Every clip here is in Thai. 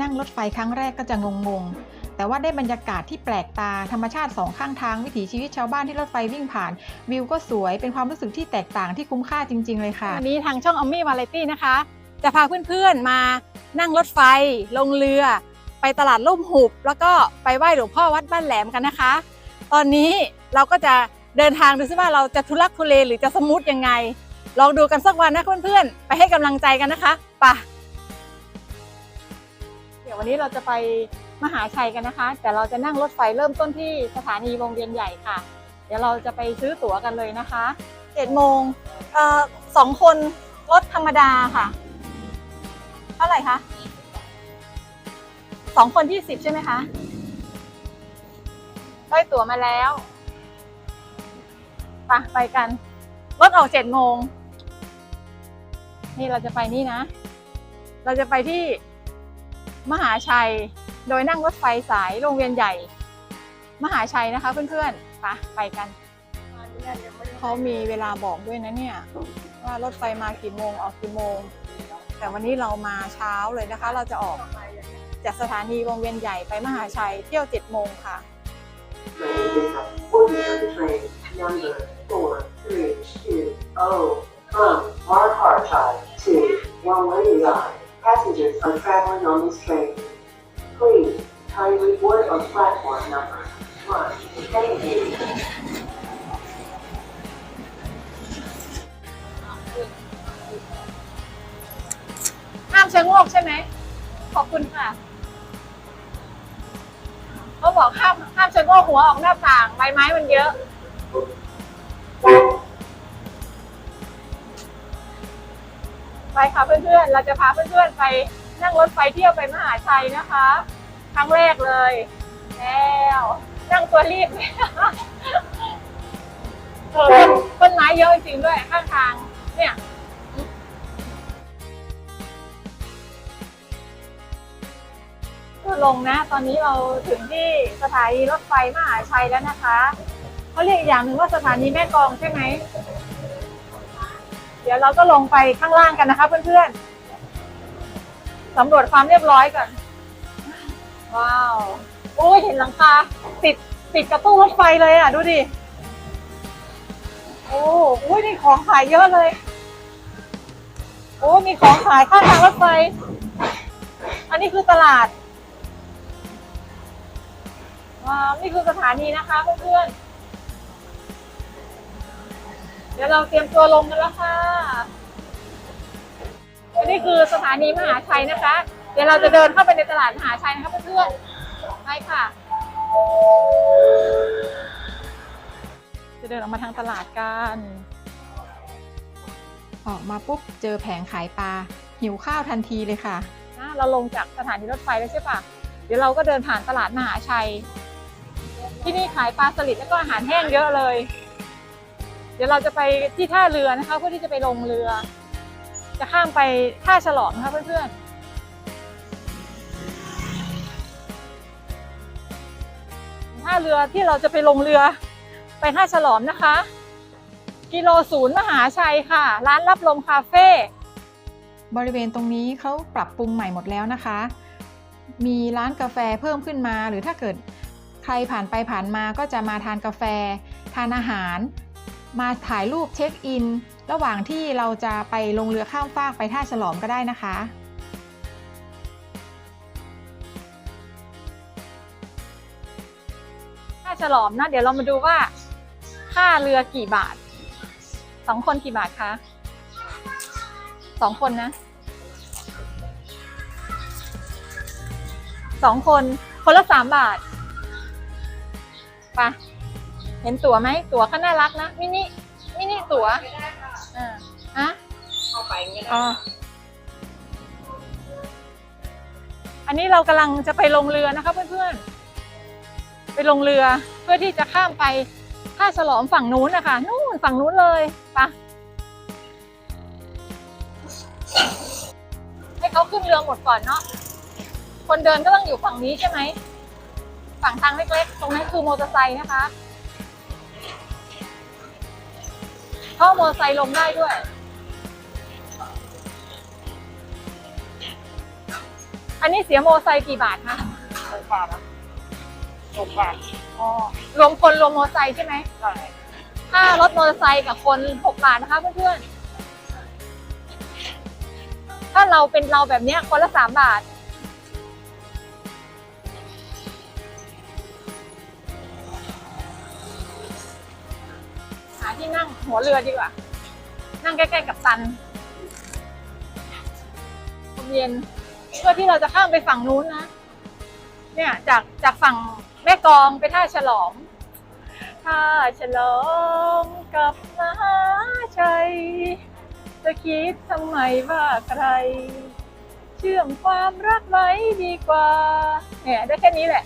นั่งรถไฟครั้งแรกก็จะงงๆ แต่ว่าได้บรรยากาศที่แปลกตา ธรรมชาติสองข้างทาง วิถีชีวิตชาวบ้านที่รถไฟวิ่งผ่าน วิวก็สวย เป็นความรู้สึกที่แตกต่างที่คุ้มค่าจริง ๆ เลยค่ะ วันนี้ทางช่องอมมี่วาไรตี้นะคะ จะพาเพื่อนๆ มานั่งรถไฟ ลงเรือ ไปตลาดล่มหุบ แล้วก็ไปไหว้หลวงพ่อวัดบ้านแหลมกันนะคะ ตอนนี้เราก็จะเดินทางดูซิว่าเราจะทุลักทุเลหรือจะสมูทยังไง ลองดูกันสักวันนะเพื่อนๆ ไปให้กำลังใจกันนะคะ ไปะ ดี๋ยววันนี้เราจะไปมหาชัยกันนะคะ แต่เราจะนั่งรถไฟเริ่มต้นที่สถานีวงเวียนใหญ่ค่ะ เดี๋ยวเราจะไปซื้อตั๋วกันเลยนะคะเจ็ดโมงเอ่อสองคนรถธรรมดาค่ะ เท่าไหร่คะสองคนที่สิบใช่ไหมคะได้ตั๋วมาแล้วไปไปกัน รถออกเจ็ดโมง นี่เราจะไปนี่นะ เราจะไปที่ มหาชัย โดยนั่งรถไฟสายโรงเรียนใหญ่ มหาชัยนะคะเพื่อนๆไปไปกันเขามีเวลาบอกด้วยนะเนี่ย ว่ารถไฟมากี่โมงออกกี่โมง แต่วันนี้เรามาเช้าเลยนะคะ เราจะออกจากสถานีวงเวียนใหญ่ไปมหาชัยเที่ยวเจ็ดโมงค่ะ Ordinary train number four three two oh from Markarchai to Wangwei Line. Passengers are traveling on this train. Please kindly board on platform number one. Thank you. ห้ามชะโงกใช่ไหม ขอบคุณค่ะ เขาบอกห้ามห้ามชะโงกหัวออกหน้าต่างใบไม้มันเยอะ ไปค่ะเพื่อนๆ เราจะพาเพื่อนๆไปนั่งรถไฟเที่ยวไปมหาชัยนะคะ ครั้งแรกเลย แล้วนั่งตัวรีบเออต้นต้นไม้เยอะจริงด้วยข้างทาง เนี่ยก็ลงนะ ตอนนี้เราถึงที่สถานีรถไฟมหาชัยแล้วนะคะ เขาเรียกอีกอย่างหนึ่งว่าสถานีแม่กองใช่ไหม ดี๋ยวเราก็ลงไปข้างล่างกันนะคะเพื่อนๆสำรวจความเรียบร้อยก่อน ว้าวโอ้ยเห็นหลังคาติดติดกระตู้รถไฟเลยอะ ดูดิ โอ้โอ้ยนี่ของขายเยอะเลย โอ้มีของขายข้างทางรถไฟ อันนี้คือตลาดว้าวนี่คือสถานีนะคะเพื่อนๆ ดี๋ยวเราเตรียมตัวลงกันแล้วค่ะอันนี้คือสถานีมหาชัยนะคะ เดี๋ยวเราจะเดินเข้าไปในตลาดมหาชัยนะคะเพื่อนๆไปค่ะ จะเดินออกมาทางตลาดกัน ออกมาปุ๊บเจอแผงขายปลาหิวข้าวทันทีเลยค่ะนะเราลงจากสถานีรถไฟแล้วใช่ปะเดี๋ยวเราก็เดินผ่านตลาดมหาชัย ที่นี่ขายปลาสลิดแล้วก็อาหารแห้งเยอะเลยเดี๋ยวเราจะไปที่ท่าเรือนะคะ เพื่อที่จะไปลงเรือ จะข้ามไปท่าฉลอมนะคะเพื่อนๆท่าเรือที่เราจะไปลงเรือไปท่าฉลอมนะคะ กิโลศูนย์มหาชัยค่ะ ร้านรับลมคาเฟ่บริเวณตรงนี้เขาปรับปรุงใหม่หมดแล้วนะคะ มีร้านกาแฟเพิ่มขึ้นมา หรือถ้าเกิดใครผ่านไปผ่านมาก็จะมาทานกาแฟ ทานอาหาร มาถ่ายรูปเช็คอิน ระหว่างที่เราจะไปลงเรือข้ามฟากไปท่าฉลอมก็ได้นะคะค่าฉลอมนะเดี๋ยวเรามาดูว่า ค่าเรือกี่บาทสองคนกี่บาทคะสองคนนะสองคน คนละสามบาทไป เห็นตั๋วไหมตั๋วก็น่ารักนะมินิมินิตั๋วอ่าฮะเอาไปไม่ได้อ๋ออันนี้เรากำลังจะไปลงเรือนะคะเพื่อนๆ ไปลงเรือเพื่อที่จะข้ามไปท่าฉลอมฝั่งนู้นนะคะนู่นฝั่งนู้นเลยไปะให้เขาขึ้นเรือหมดก่อนเนาะคนเดินก็ต้องอยู่ฝั่งนี้ใช่ไหมฝั่งทางเล็กๆ ตรงนั้นคือมอเตอร์ไซค์นะคะ ข้ามอเตอร์ไซค์ลงได้ด้วย อันนี้เสียโมอไซค์กี่บาทคะหกบาทนะหกบาทอ๋อรวมคนรวมมอไซค์ใช่ไหมใช่ถ้ารถมอเตอร์ไซค์กับคนหกบาทนะคะเพื่อนๆ ถ้าเราเป็นเราแบบเนี้ยคนละสามบาท นั่งหัวเรือดีกว่า นั่งใกล้ๆกับตันลมเย็นเพื่อที่เราจะข้ามไปฝั่งนู้นนะ เนี่ยจากจากฝั่งแม่กองไปท่าฉลอมท่าฉลอมกับมหาชัย จะคิดทำไมว่าใคร เชื่อมความรักไว้ดีกว่าเนี่ยได้แค่นี้แหละ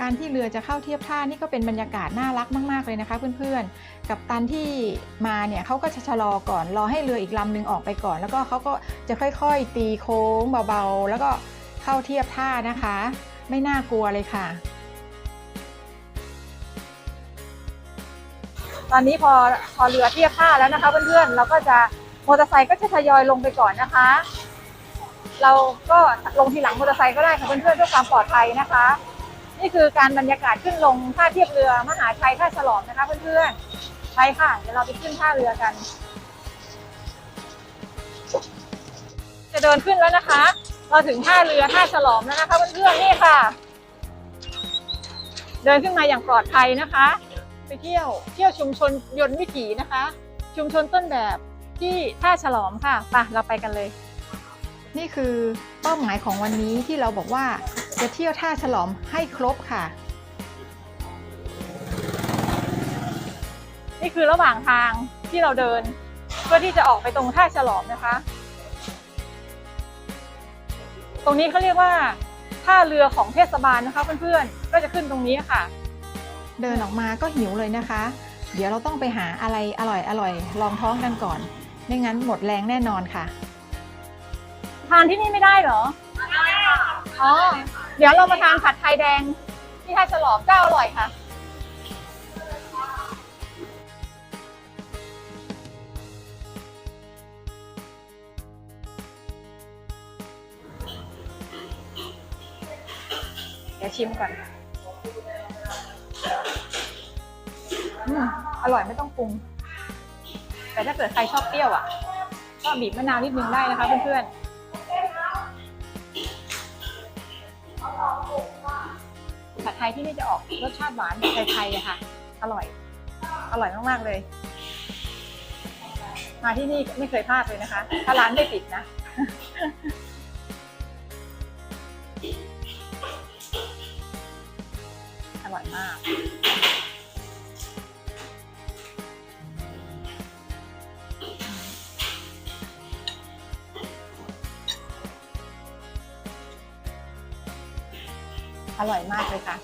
การที่เรือจะเข้าเทียบท่านี่ก็เป็นบรรยากาศน่ารักมาก ๆ เลยนะคะเพื่อนๆ กับตันที่มาเนี่ยเขาก็จะชะลอก่อนรอให้เรืออีกลำหนึ่งออกไปก่อน แล้วก็เขาก็จะค่อยๆ ตีโค้งเบาๆ แล้วก็เข้าเทียบท่านะคะ ไม่น่ากลัวเลยค่ะ ตอนนี้พอพอเรือเทียบท่าแล้วนะคะเพื่อนๆเราก็จะมอเตอร์ไซค์ก็จะทยอยลงไปก่อนนะคะ เราก็ลงทีหลังมอเตอร์ไซค์ก็ได้ค่ะเพื่อนๆเพื่อความปลอดภัยนะคะ นี่คือการบรรยากาศขึ้นลงท่าเทียบเรือมหาชัยท่าฉลอมนะคะเพื่อนๆ ไปค่ะ เดี๋ยวเราไปขึ้นท่าเรือกัน จะเดินขึ้นแล้วนะคะ เราถึงท่าเรือท่าฉลอมแล้วนะคะเพื่อนๆ นี่ค่ะ เดินขึ้นมาอย่างปลอดภัยนะคะ ไปเที่ยวเที่ยวชุมชนยนต์วิถีนะคะ ชุมชนต้นแบบที่ท่าฉลอมค่ะไปเราไปกันเลย นี่คือเป้าหมายของวันนี้ที่เราบอกว่า จะเที่ยวท่าฉลอมให้ครบค่ะ นี่คือระหว่างทางที่เราเดิน เพื่อที่จะออกไปตรงท่าฉลอมนะคะ ตรงนี้เขาเรียกว่าท่าเรือของเทศบาลนะคะเพื่อนๆ ก็จะขึ้นตรงนี้ค่ะ เดินออกมาก็หิวเลยนะคะ เดี๋ยวเราต้องไปหาอะไรอร่อยอร่อยๆลองท้องกันก่อน ไม่งั้นหมดแรงแน่นอนค่ะ ทานที่นี่ไม่ได้เหรออ๋อ เดี๋ยวเรามาทานผัดไทยแดงที่ท่าฉลอมเจ้าอร่อยค่ะ เดี๋ยวชิมก่อนอืมอร่อยไม่ต้องปรุง แต่ถ้าเกิดใครชอบเปรี้ยวอะ ก็บีบมะนาวนิดนึงได้นะคะเพื่อนๆ ยที่นี่จะออกรสชาติหวานแบบไทยๆอะค่ะ อร่อย อร่อยมากๆเลย มาที่นี่ไม่เคยพลาดเลยนะคะ ถ้าร้านไม่ปิดนะ อร่อยมาก อร่อยมากเลยค่ะ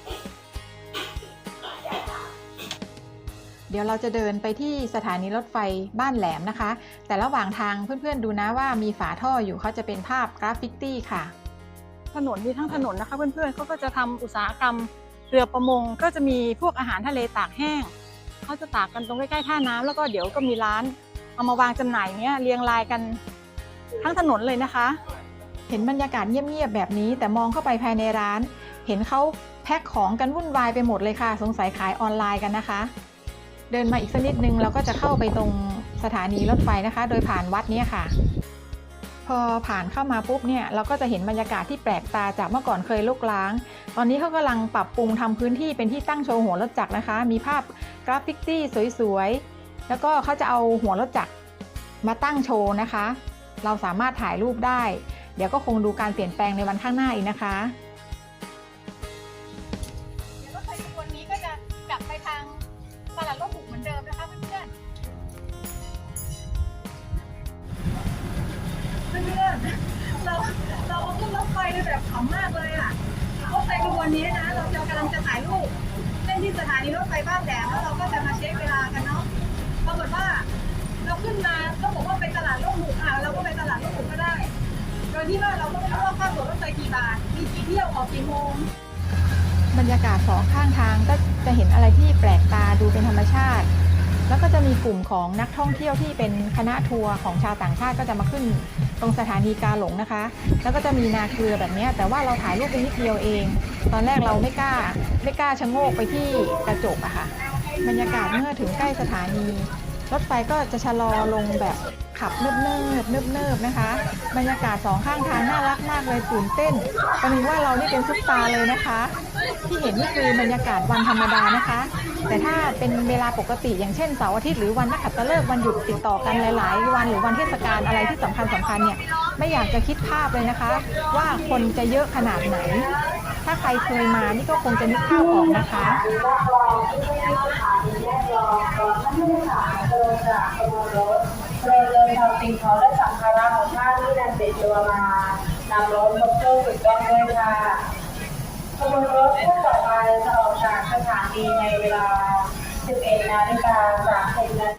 เดี๋ยวเราจะเดินไปที่สถานีรถไฟบ้านแหลมนะคะ แต่ระหว่างทางเพื่อนๆดูนะว่ามีฝาท่ออยู่เขาจะเป็นภาพกราฟฟิตี้ค่ะ ถนนมีทั้งถนนนะคะ เพื่อนๆเขาก็จะทำอุตสาหกรรมเรือประมงก็จะมีพวกอาหารทะเลตากแห้งเขาจะตากกันตรงใกล้ๆท่าน้ำแล้วก็เดี๋ยวก็มีร้านเอามาวางจำหน่ายเนี้ยเรียงรายกันทั้งถนนเลยนะคะ เห็นบรรยากาศเงียบๆแบบนี้ แต่มองเข้าไปภายในร้าน เห็นเขาแพ็คของกันวุ่นวายไปหมดเลยค่ะ สงสัยขายออนไลน์กันนะคะ เดินมาอีกสักนิดนึงเราก็จะเข้าไปตรงสถานีรถไฟนะคะ โดยผ่านวัดนี้ค่ะ พอผ่านเข้ามาปุ๊บเนี่ยเราก็จะเห็นบรรยากาศที่แปลกตาจากเมื่อก่อนเคยลุกล้าง ตอนนี้เขากำลังปรับปรุงทำพื้นที่เป็นที่ตั้งโชว์หัวรถจักรนะคะ มีภาพกราฟฟิตี้สวยๆ แล้วก็เขาจะเอาหัวรถจักรมาตั้งโชว์นะคะ เราสามารถถ่ายรูปได้ เดี๋ยวก็คงดูการเปลี่ยนแปลงในวันข้างหน้าอีกนะคะ เพื่อนเราเราขึ้นรถไฟในแบบขำมากเลยอะรถไฟขบวนนี้นะ เราจะกำลังจะถ่ายรูปเล่นที่สถานีรถไฟบ้านแหลมแล้วเราก็จะมาเช็คเวลากันเนาะปรากฏว่า เราขึ้นมาก็บอกว่าไปตลาดโลกบุกอะเราก็ไปตลาดโลกบุกก็ได้ โดยที่ว่าเราก็ไม่รู้ว่าค่าตั๋วรถไฟกี่บาท มีกี่เที่ยวออกกี่โมงบรรยากาศสองข้างทางก็จะเห็นอะไรที่แปลกตาดูเป็นธรรมชาติ แล้วก็จะมีกลุ่มของนักท่องเที่ยวที่เป็นคณะทัวร์ของชาวต่างชาติก็จะมาขึ้นตรงสถานีกาหลงนะคะ แล้วก็จะมีนาเกลือแบบนี้แต่ว่าเราถ่ายรูปไปนิดเดียวเอง ตอนแรกเราไม่กล้าไม่กล้าชะโงกไปที่กระจกอะค่ะ บรรยากาศเมื่อถึงใกล้สถานีรถไฟก็จะชะลอลงแบบขับเนิบเนิบเนิบเนิบๆนะคะ บรรยากาศสองข้างทางน่ารักมากเลยตื่นเต้นประหนึงว่าเรานี่เป็นซุปตาร์เลยนะคะ ที่เห็นนี่คือบรรยากาศวันธรรมดานะคะ แต่ถ้าเป็นเวลาปกติ อย่างเช่นเสาร์อาทิตย์หรือวันนักขัตฤกษ์วันหยุดติดต่อกันหลาย ๆ วันหรือวันเทศกาลอะไรที่สำคัญสำคัญเนี่ยไม่อยากจะคิดภาพเลยนะคะ ว่าคนจะเยอะขนาดไหน ถ้าใครเคยมานี่ก็คงจะนึกภาพออกนะคะแรกรองที่ไม่ใช่สถานีแรกรองก่อนท่านผู้โดยเดินจากขบวนรถเดินเดินทำสิ่งของและสัมภาระของท่านที่นำติดตัวมานำรถบนตู้ถูกต้องด้วยค่ะ ขบวนรถคู่ต่อไปจะออกจากสถานีในเวลา 11นาฬิกา30นาที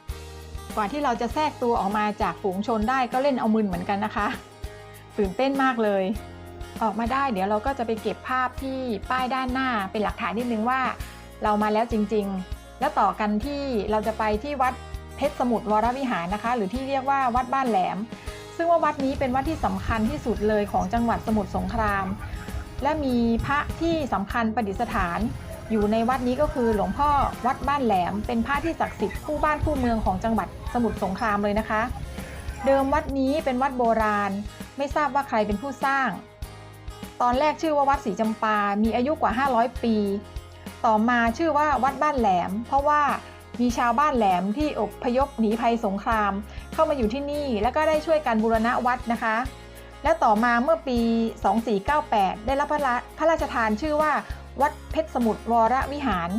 กว่าที่เราจะแทรกตัวออกมาจากฝูงชนได้ก็เล่นเอามึนเหมือนกันนะคะ ตื่นเต้นมากเลย ออกมาได้เดี๋ยวเราก็จะไปเก็บภาพที่ป้ายด้านหน้าเป็นหลักฐานนิดนึงว่า เรามาแล้วจริง ๆ แล้วต่อกันที่เราจะไปที่วัดเพชรสมุทรวรวิหารนะคะ หรือที่เรียกว่าวัดบ้านแหลม ซึ่งว่าวัดนี้เป็นวัดที่สำคัญที่สุดเลยของจังหวัดสมุทรสงคราม และมีพระที่สำคัญประดิษฐาน อยู่ในวัดนี้ก็คือหลวงพ่อวัดบ้านแหลม เป็นพระที่ศักดิ์สิทธิ์คู่บ้านคู่เมืองของจังหวัดสมุทรสงครามเลยนะคะ เดิมวัดนี้เป็นวัดโบราณ ไม่ทราบว่าใครเป็นผู้สร้าง ตอนแรกชื่อว่าวัดศรีจำปา มีอายุกว่า 500 ปี ต่อมาชื่อว่าวัดบ้านแหลม เพราะว่ามีชาวบ้านแหลมที่อพยพหนีภัยสงคราม เข้ามาอยู่ที่นี่ แล้วก็ได้ช่วยกันบูรณะวัดนะคะ และต่อมาเมื่อปี 2498 ได้รับพระราพระราชทานชื่อว่า วัดเพชรสมุทรวรวิหาร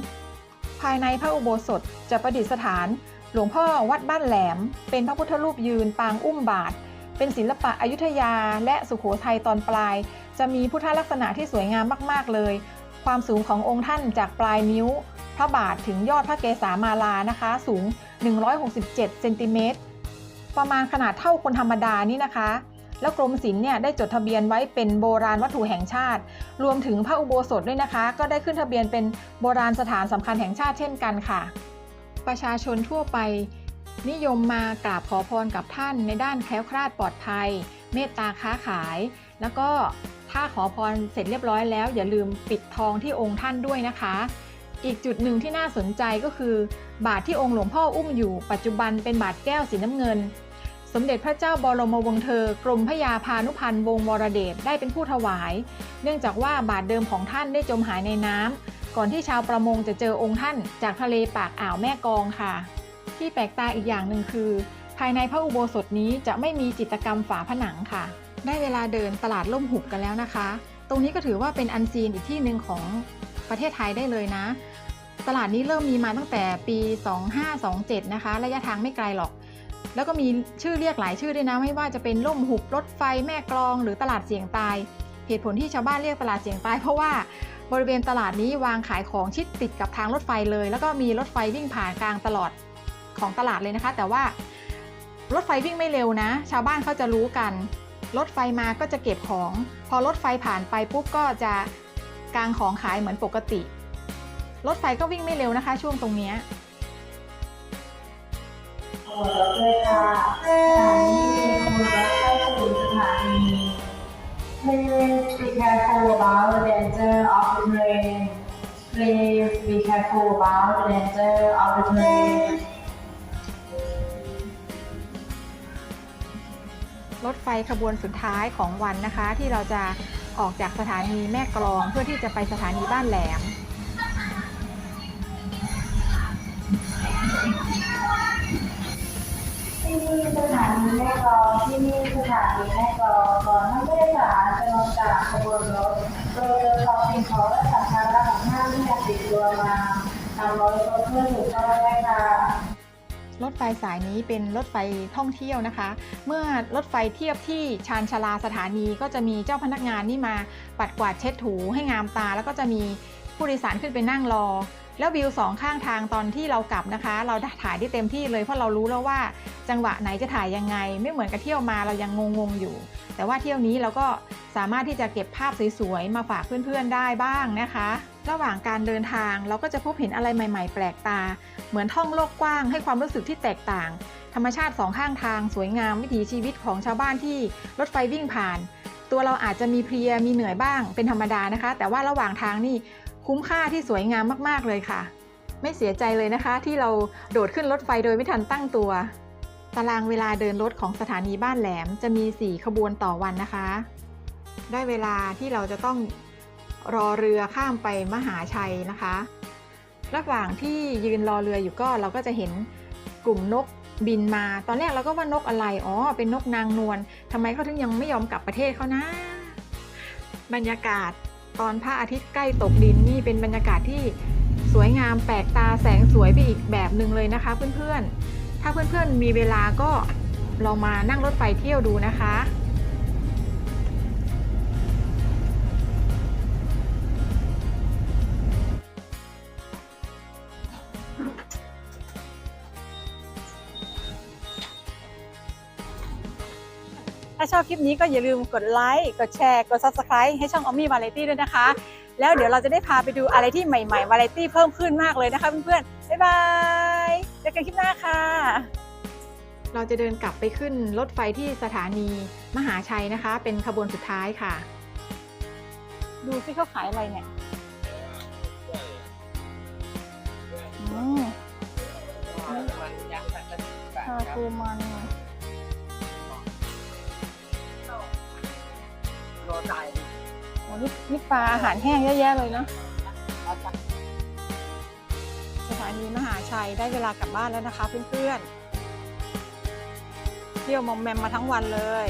ภายในพระอุโบสถจะประดิษฐาน หลวงพ่อวัดบ้านแหลม เป็นพระพุทธรูปยืนปางอุ้มบาท เป็นศิลปะอยุธยาและสุขโขทัยตอนปลาย จะมีพุทธลักษณะที่สวยงามมาก ๆ เลย ความสูงขององค์ท่านจากปลายนิ้ว พระบาทถึงยอดพระเกศามาลานะคะ สูง 167 เซนติเมตร ประมาณขนาดเท่าคนธรรมดานี่นะคะ แล้วกรมศิลป์เนี่ยได้จดทะเบียนไว้เป็นโบราณวัตถุแห่งชาติ รวมถึงพระอุโบสถด้วยนะคะ ก็ได้ขึ้นทะเบียนเป็นโบราณสถานสำคัญแห่งชาติเช่นกันค่ะ ประชาชนทั่วไป นิยมมากราบขอพรกับท่านในด้านแคล้วคลาดปลอดภัย เมตตาค้าขาย แล้วก็ถ้าขอพรเสร็จเรียบร้อยแล้ว อย่าลืมปิดทองที่องค์ท่านด้วยนะคะ อีกจุดหนึ่งที่น่าสนใจก็คือ บาทที่องค์หลวงพ่ออุ้มอยู่ ปัจจุบันเป็นบาทแก้วสีน้ำเงิน สมเด็จพระเจ้าบรมวงศ์เธอกรมพระยาพานุพันธ์วงศ์วรเดชได้เป็นผู้ถวาย เนื่องจากว่าบาทเดิมของท่านได้จมหายในน้ำก่อนที่ชาวประมงจะเจอองค์ท่าน จากทะเลปากอ่าวแม่กองค่ะ ที่แปลกตาอีกอย่างหนึ่งคือ ภายในพระอุโบสถนี้จะไม่มีจิตกรรมฝาผนังค่ะ ได้เวลาเดินตลาดล่มหุบกันแล้วนะคะ ตรงนี้ก็ถือว่าเป็นอันซีนอีกที่หนึ่งของประเทศไทยได้เลยนะ ตลาดนี้เริ่มมีมาตั้งแต่ปี 2527 นะคะ ระยะทางไม่ไกลหรอก แล้วก็มีชื่อเรียกหลายชื่อด้วยนะ ไม่ว่าจะเป็นล่มหุบรถไฟแม่กลอง หรือตลาดเสียงตาย เหตุผลที่ชาวบ้านเรียกตลาดเสียงตาย เพราะว่าบริเวณตลาดนี้วางขายของชิดติดกับทางรถไฟเลย แล้วก็มีรถไฟวิ่งผ่านกลางตลอดของตลาดเลยนะคะ แต่ว่ารถไฟวิ่งไม่เร็วนะ ชาวบ้านเขาจะรู้กัน รถไฟมาก็จะเก็บของ พอรถไฟผ่านไปปุ๊บก็จะกางของขายเหมือนปกติ รถไฟก็วิ่งไม่เร็วนะคะ ช่วงตรงนี้ ยขบวนรถด้วยค่ะสถานีขบวนรถเข้าสู่สถานี Please be careful about the danger of the train. Please be careful about the danger of the train. รถไฟขบวนสุดท้ายของวันนะคะ ที่เราจะออกจากสถานีแม่กลองเพื่อที่จะไปสถานีบ้านแหลม ที่นี่สถานีแม่กลองที่นี่สถานีแม่กลองก่อนท่านผู้โดยสารจะลงจากขบวนรถโดยเดินต่อสิ่งของและสัมภาระของท่านที่นำติดตัวมานำรถรถเพื่อถูกต้องด้ค่ะรถไฟสายนี้เป็นรถไฟท่องเที่ยวนะคะ เมื่อรถไฟเทียบที่ชานชาลาสถานีก็จะมีเจ้าพนักงานนี่มาปัดกวาดเช็ดถูให้งามตา แล้วก็จะมีผู้โดยสารขึ้นไปนั่งรอ แล้ววิวสองข้างทางตอนที่เรากลับนะคะ เราถ่ายได้เต็มที่เลยเพราะเรารู้แล้วว่าจังหวะไหนจะถ่ายยังไง ไม่เหมือนกับเที่ยวมาเรายังงงๆอยู่ แต่ว่าเที่ยวนี้เราก็สามารถที่จะเก็บภาพสวยๆมาฝากเพื่อนๆได้บ้างนะคะ ระหว่างการเดินทางเราก็จะพบเห็นอะไรใหม่ๆ แปลกตา เหมือนท่องโลกกว้างให้ความรู้สึกที่แตกต่าง ธรรมชาติสองข้างทาง สวยงามวิถีชีวิตของชาวบ้านที่รถไฟวิ่งผ่าน ตัวเราอาจจะมีเพลียมีเหนื่อยบ้างเป็นธรรมดานะคะ แต่ว่าระหว่างทางนี่ คุ้มค่าที่สวยงามมากๆเลยค่ะ ไม่เสียใจเลยนะคะ ที่เราโดดขึ้นรถไฟโดยไม่ทันตั้งตัว ตารางเวลาเดินรถของสถานีบ้านแหลมจะมี 4 ขบวนต่อวันนะคะ ได้เวลาที่เราจะต้องรอเรือข้ามไปมหาชัยนะคะ ระหว่างที่ยืนรอเรืออยู่ก็เราก็จะเห็นกลุ่มนกบินมา ตอนแรกเราก็ว่านกอะไร อ๋อ เป็นนกนางนวลทำไมเขาถึงยังไม่ยอมกลับประเทศเขานะ บรรยากาศ ตอนพระอาทิตย์ใกล้ตกดินนี่เป็นบรรยากาศที่สวยงามแปลกตาแสงสวยไปอีกแบบหนึ่งเลยนะคะ เพื่อนๆ ถ้าเพื่อนๆมีเวลาก็ลองมานั่งรถไฟเที่ยวดูนะคะ ถ้าชอบคลิปนี้ก็อย่าลืมกดไลค์ กดแชร์ กด Subscribe ให้ช่อง o m มี่วาไรตี้ด้วยนะคะ แล้วเดี๋ยวเราจะได้พาไปดูอะไรที่ใหม่ๆวาไรตี้เพิ่มขึ้นมากเลยนะคะเพื่อนๆ บ๊ายบายเจอกันคลิปหน้าค่ะ เราจะเดินกลับไปขึ้นรถไฟที่สถานีมหาชัยนะคะ เป็นขบวนสุดท้ายค่ะ ดูซิเขาขายอะไรเนี่ยอืมชาคูมัน โอ้นี่นี่ปลาอาหารแห้งเยอะแยะเลยเนาะสถานีมหาชัยได้เวลากลับบ้านแล้วนะคะเพื่อนๆเที่ยวมอมแมมมาทั้งวันเลย